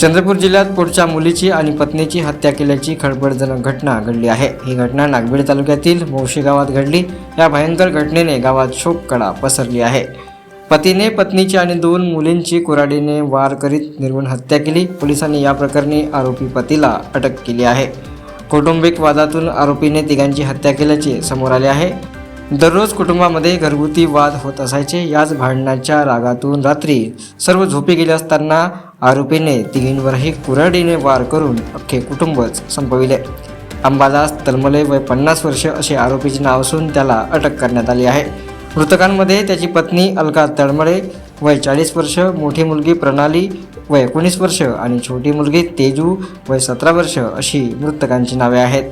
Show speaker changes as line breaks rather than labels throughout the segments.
चंद्रपूर जिल्ह्यात पुढच्या मुलीची आणि पत्नीची हत्या केल्याची खळबळजनक घटना घडली आहे. ही घटना नागबीड तालुक्यातील मोशी गावात घडली. या भयंकर घटनेने गावात शोककळा पसरली आहे. पतीने पत्नीची आणि दोन मुलींची कुऱ्हाडीने वार करीत निर्गुण हत्या केली. पोलिसांनी या प्रकरणी आरोपी पतीला अटक केली आहे. कौटुंबिक वादातून आरोपीने तिघांची हत्या केल्याचे समोर आले आहे. दररोज कुटुंबामध्ये घरगुती वाद होत असायचे. याच भांडणाच्या रागातून रात्री सर्व झोपे गेले असताना आरोपीने तिघींवरही कुऱ्हाडीने वार करून अख्खे कुटुंबच संपविले. अंबादास तलमले वय पन्नास वर्ष असे आरोपीचे नाव असून त्याला अटक करण्यात आली आहे. मृतकांमध्ये त्याची पत्नी अलका तळमळे वय चाळीस वर्ष मोठी मुलगी प्रणाली वय एकोणीस वर्ष आणि छोटी मुलगी तेजू वय सतरा वर्ष अशी मृतकांची नावे आहेत.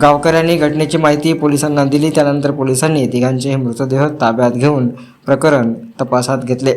गावकऱ्यांनी घटनेची माहिती पोलिसांना दिली त्यानंतर पोलिसांनी तिघांचे मृतदेह ताब्यात घेऊन प्रकरण तपासात घेतले.